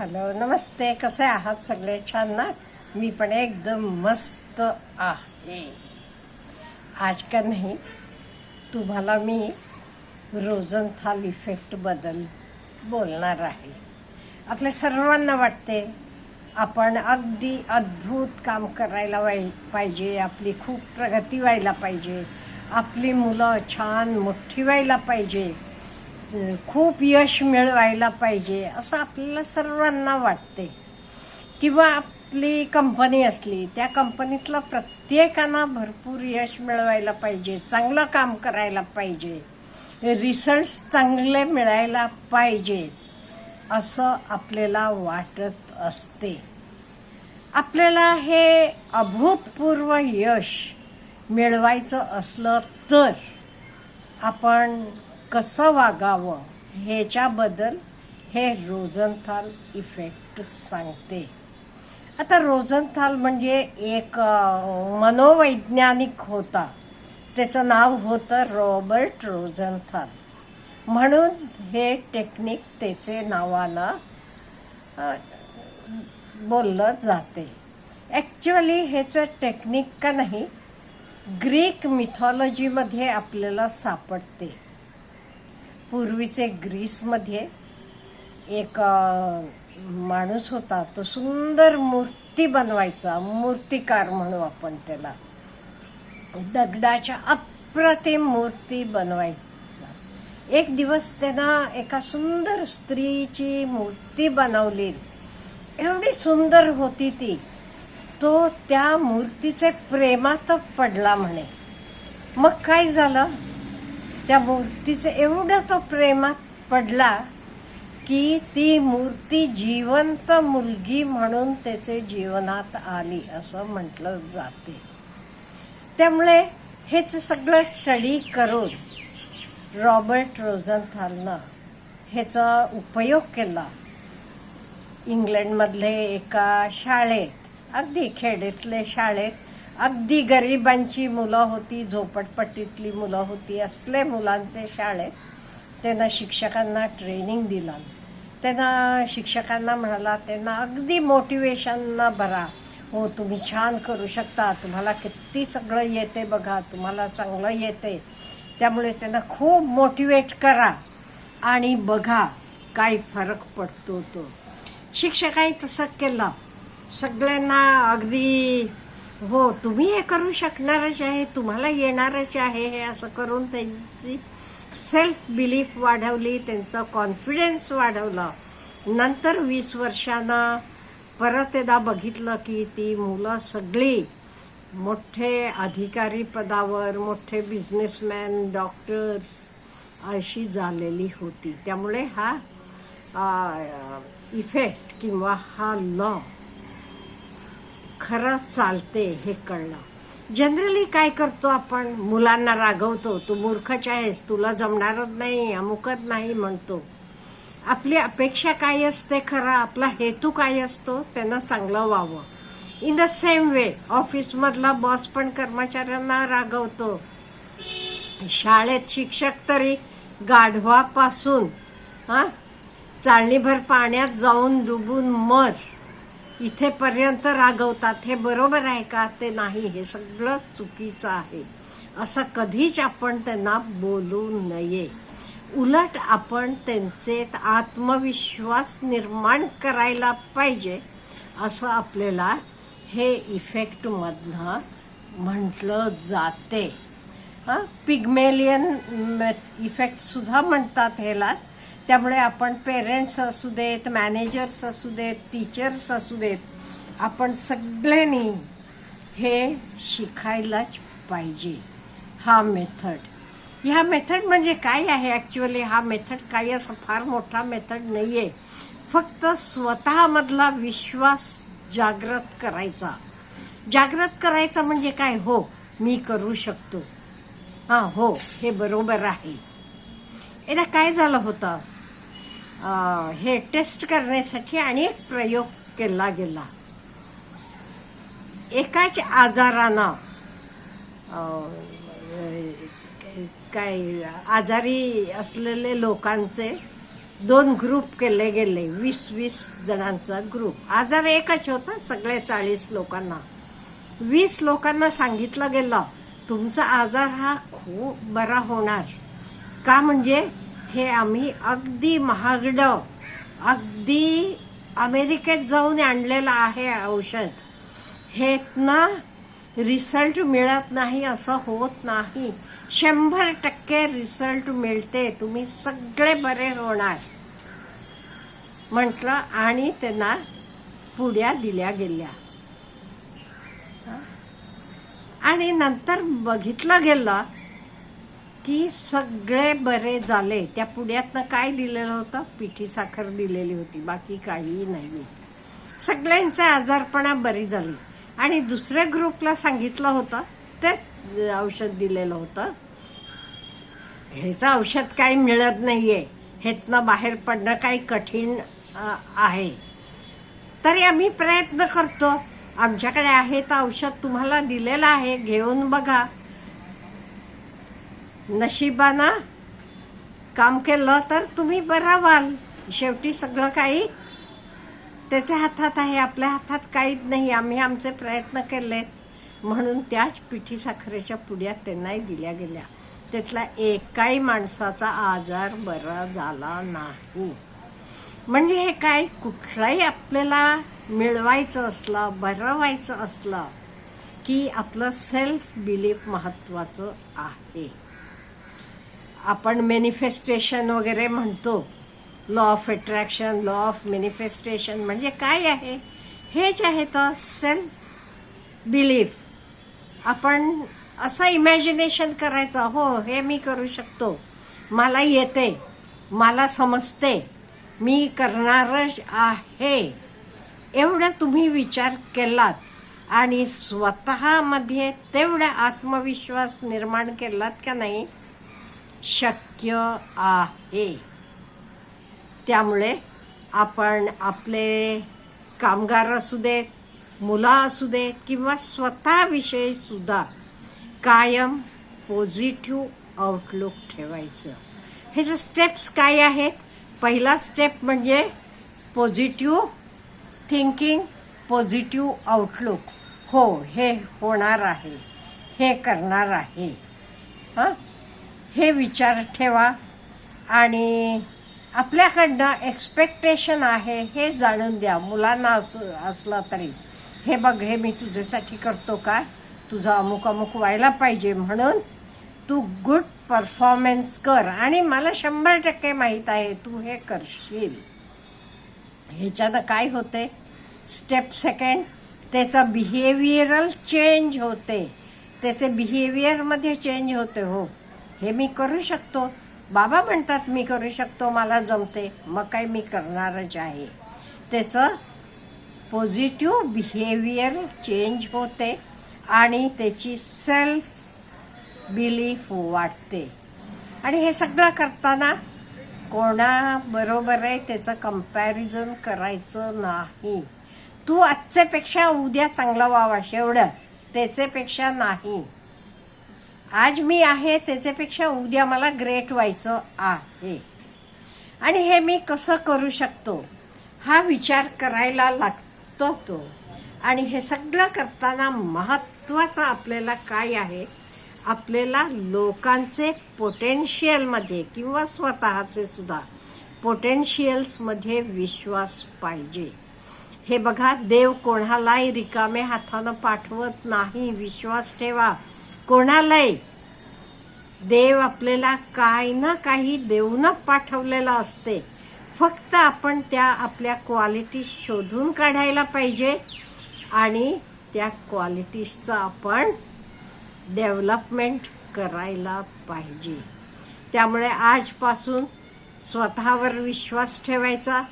Hello नमस्ते कसे आहात सगळे? छान ना? मी पण एकदम मस्त आहे. आज का नाही तुम्हाला मी रोजनथाल इफेक्टबद्दल बोलणार आहे. आपल्या सर्वांना वाटते आपण अगदी अद्भुत काम करायला वाई पाहिजे आपली खूप प्रगती व्हायला पाहिजे आपली मुलं छान मोठी व्हायला पाहिजे. खूप यश मिळवायला पाहिजे असं आपल्याला सर्वांना वाटते. किंवा आपली कंपनी असली त्या कंपनीतला प्रत्येकानं भरपूर यश मिळवायला पाहिजे चांगलं काम करायला पाहिजे रिझल्ट्स चांगले मिळायला पाहिजे असं आपल्याला वाटत असते. आपल्याला हे अभूतपूर्व यश मिळवायचं असलं तर आपण कसं वागावं ह्याच्याबद्दल हे रोजनथाल इफेक्ट सांगते. आता रोजनथाल म्हणजे एक मनोवैज्ञानिक होता. त्याचं नाव होतं रॉबर्ट रोजनथाल म्हणून हे टेक्निक त्याचे नावानं बोललं जाते. ॲक्च्युअली ह्याचं टेक्निक का नाही ग्रीक मिथॉलॉजीमध्ये आपल्याला सापडते. पूर्वीचे ग्रीसमध्ये एक माणूस होता तो सुंदर मूर्ती बनवायचा मूर्तिकार म्हणू आपण त्याला. दगडाच्या अप्रतिम मूर्ती बनवायचा. एक दिवस त्यांना एका सुंदर स्त्रीची मूर्ती बनवली. एवढी सुंदर होती ती. तो त्या मूर्तीचे प्रेमात पडला म्हणे. मग काय झालं? त्या मूर्तीचं एवढं तो प्रेमात पडला की ती मूर्ती जिवंत मुलगी म्हणून त्याचे जीवनात आली असं म्हटलं जाते. त्यामुळे हेच सगळं स्टडी करून रॉबर्ट रोझनथालनं ह्याचा उपयोग केला. इंग्लंडमधले एका शाळेत अगदी खेडेतले शाळेत अगदी गरिबांची मुलं होती झोपटपट्टीतली मुलं होती असले मुलांचे शाळेत त्यांना शिक्षकांना ट्रेनिंग दिला. त्यांना शिक्षकांना म्हणाला त्यांना अगदी मोटिवेशन भरा हो तुम्ही छान करू शकता. तुम्हाला किती सगळं येते बघा. तुम्हाला चांगलं येते. त्यामुळे त्यांना खूप मोटिवेट करा आणि बघा काय फरक पडतो तो. शिक्षकांनी तसं केलं. सगळ्यांना अगदी हो तुम्ही हे करू शकणारच आहे तुम्हाला येणारच आहे हे असं करून त्यांची सेल्फ बिलीफ वाढवली त्यांचा कॉन्फिडन्स वाढवला. नंतर वीस वर्षानं परत एकदा बघितलं की ती मुलं सगळी मोठे अधिकारी पदावर मोठे बिझनेसमॅन डॉक्टर्स अशी झालेली होती. त्यामुळे हा इफेक्ट किंवा हा लॉ खरं चालते हे कळलं. जनरली काय करतो आपण? मुलांना रागवतो. तू मूर्खच आहेस. तुला जमणारच नाही अमुकत नाही म्हणतो. आपली अपेक्षा काय असते खरं? आपला हेतू काय असतो? त्यांना चांगलं व्हावं. इन द सेम वे ऑफिसमधला बॉस पण कर्मचाऱ्यांना रागवतो. शाळेत शिक्षक तरी गाढवापासून हा? चाळणीभर पाण्यात जाऊन डुबून मर. इथेपर्यंत रागवतात हे बरोबर आहे का? ते नाही हे सगळं चुकीचं आहे. असं कधीच आपण त्यांना बोलू नये. उलट आपण त्यांचे आत्मविश्वास निर्माण करायला पाहिजे असं आपल्याला हे इफेक्टमधनं म्हटलं जाते. हां पिग्मेलियन इफेक्टसुद्धा म्हणतात ह्याला. त्यामुळे आपण पेरेंट्स असू देत मॅनेजर्स असू देत टीचर्स असू देत आपण सगळ्यांनी हे शिकायलाच पाहिजे. हा मेथड. ह्या मेथड म्हणजे काय आहे ॲक्च्युअली हा मेथड काही असं फार मोठा मेथड नाही आहे फक्त स्वतःमधला विश्वास जागृत करायचा. जागृत करायचा म्हणजे काय? हो मी करू शकतो. हां हो हे बरोबर आहे. एकदा काय झालं होतं? हे टेस्ट करण्यासाठी अनेक प्रयोग केला गेला. एकाच आजारानं काय आजारी असलेले लोकांचे दोन ग्रुप केले गेले वीस वीस जणांचा ग्रुप. आजार एकच होता सगळ्या चाळीस लोकांना. वीस लोकांना सांगितलं गेलं तुमचा आजार हा खूप बरा होणार. का म्हणजे हे आम्ही अगदी महागडं अगदी अमेरिकेत जाऊन आणलेलं आहे औषध. हेतना रिझल्ट मिळत नाही असं होत नाही. शंभर टक्के रिझल्ट मिळते तुम्ही सगळे बरे होणार. म्हटलं आणि त्यांना पुड्या दिल्या गेल्या. आणि नंतर बघितलं गेलं की सगळे बरे झाले. त्या पुण्यातनं काय दिलेलं होतं? पिठी साखर दिलेली होती. बाकी काही नाही सगळ्यांचे आजारपणा बरी झाली. आणि दुसऱ्या ग्रुपला सांगितलं होतं. तेच औषध दिलेलं होतं. ह्याचं औषध काही मिळत नाहीये. हेतनं बाहेर पडणं काही कठीण आहे. तरी आम्ही प्रयत्न करतो. आमच्याकडे आहे तर औषध तुम्हाला दिलेलं आहे. घेऊन बघा. नशिबाना काम केलं तर तुम्ही बरा व्हाल. शेवटी सगळं काही त्याच्या हातात आहे आपल्या हातात काहीच नाही. आम्ही आमचे प्रयत्न केलेत. म्हणून त्याच पिठी साखरेच्या पुड्या त्यांनाही दिल्या गेल्या. त्यातला एकाही माणसाचा आजार बरा झाला नाही. म्हणजे हे काय? कुठलाही आपल्याला मिळवायचं असलं बरं व्हायचं असलं की आपलं सेल्फ बिलीफ महत्वाचं आहे. आपण मॅनिफेस्टेशन वगैरे म्हणतो. Law of attraction law of manifestation म्हणजे काय आहे? हेच आहे तर सेल्फ बिलीफ आपण असं इमॅजिनेशन करायचं हो हे मी करू शकतो. मला येते मला समजते मी करणारच आहे. एवढं तुम्ही विचार केलात आणि स्वतःमध्ये तेवढा आत्मविश्वास निर्माण केलात का नाही? शक्य आहे. त्यामुळे आपण आपले कामगार असू देत मुलं असू देत किंवा स्वतःविषयी सुद्धा कायम पॉझिटिव्ह आउटलुक ठेवायचं. ह्याचे स्टेप्स काय आहेत? पहिला स्टेप म्हणजे पॉझिटिव्ह थिंकिंग पॉझिटिव्ह आउटलुक हो हे होणार आहे. हे करणार आहे. हां? हे विचार ठेवा. आणि आपल्याकडनं एक्सपेक्टेशन आहे हे जाणून द्या. मुलांना असू असला तरी. हे बघ हे मी तुझ्यासाठी करतो का? तुझं अमुक अमुक व्हायला पाहिजे म्हणून तू गुड परफॉर्मन्स कर. आणि मला शंभर टक्के माहीत आहे तू हे करशील. ह्याच्यानं काय होते? स्टेप सेकंड त्याचा बिहेवियरल चेंज होते. त्याचे बिहेवियरमध्ये चेंज होते हो. हे मी करू शकतो. बाबा म्हणतात मी करू शकतो मला जमते. मग काय मी करणारच आहे. त्याचं पॉझिटिव्ह बिहेवियर चेंज होते आणि त्याची सेल्फ बिलीफ वाढते. आणि हे सगळं करताना कोणाबरोबर आहे त्याचं कंपॅरिझन करायचं नाही. तू आजच्यापेक्षा उद्या चांगला व्हावा एवढं. त्याचेपेक्षा नाही. आज मी आहे त्याच्यापेक्षा उद्या मला ग्रेट व्हायचं आहे. आणि हे मी कसं करू शकतो? हा विचार करायला लागतो तो. आणि हे सगळं करताना महत्त्वाचं आपल्याला काय आहे? आपल्याला लोकांचे पोटेन्शियलमध्ये किंवा स्वतःचे सुद्धा पोटेन्शियल्समध्ये विश्वास पाहिजे. हे बघा देव कोणालाही रिकामे हातानं पाठवत नाही. विश्वास ठेवा. कोणालाही देव आपल्याला काही ना काही देऊन पाठवलेलं असते. फक्त आपण त्या आपल्या क्वालिटी शोधून काढायला पाहिजे आणि त्या क्वालिटीजचं आपण डेव्हलपमेंट करायला पाहिजे. त्यामुळे आजपासून स्वतःवर विश्वास ठेवायचा.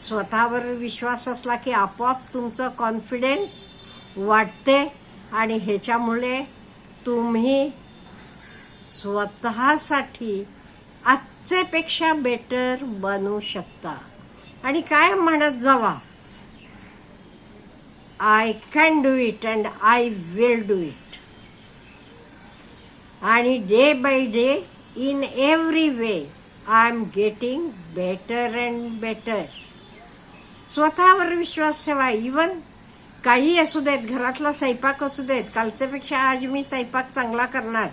स्वतःवर विश्वास असला की आपोआप तुमचं कॉन्फिडन्स वाढते आणि ह्याच्यामुळे तुम्ही स्वतःसाठी आजच्यापेक्षा बेटर बनू शकता. आणि काय म्हणत जावा? I can do it and I will do it आणि day by day in every way I am getting better and better स्वतःवर विश्वास ठेवा. इवन काही असू देत घरातला स्वयंपाक असू देत कालच्यापेक्षा आज मी स्वयंपाक चांगला करणार.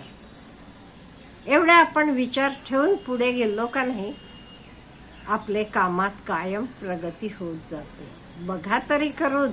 एवढा आपण विचार ठेवून पुढे गेलो का नाही आपले कामात कायम प्रगती होत जाते. बघा तरी करून.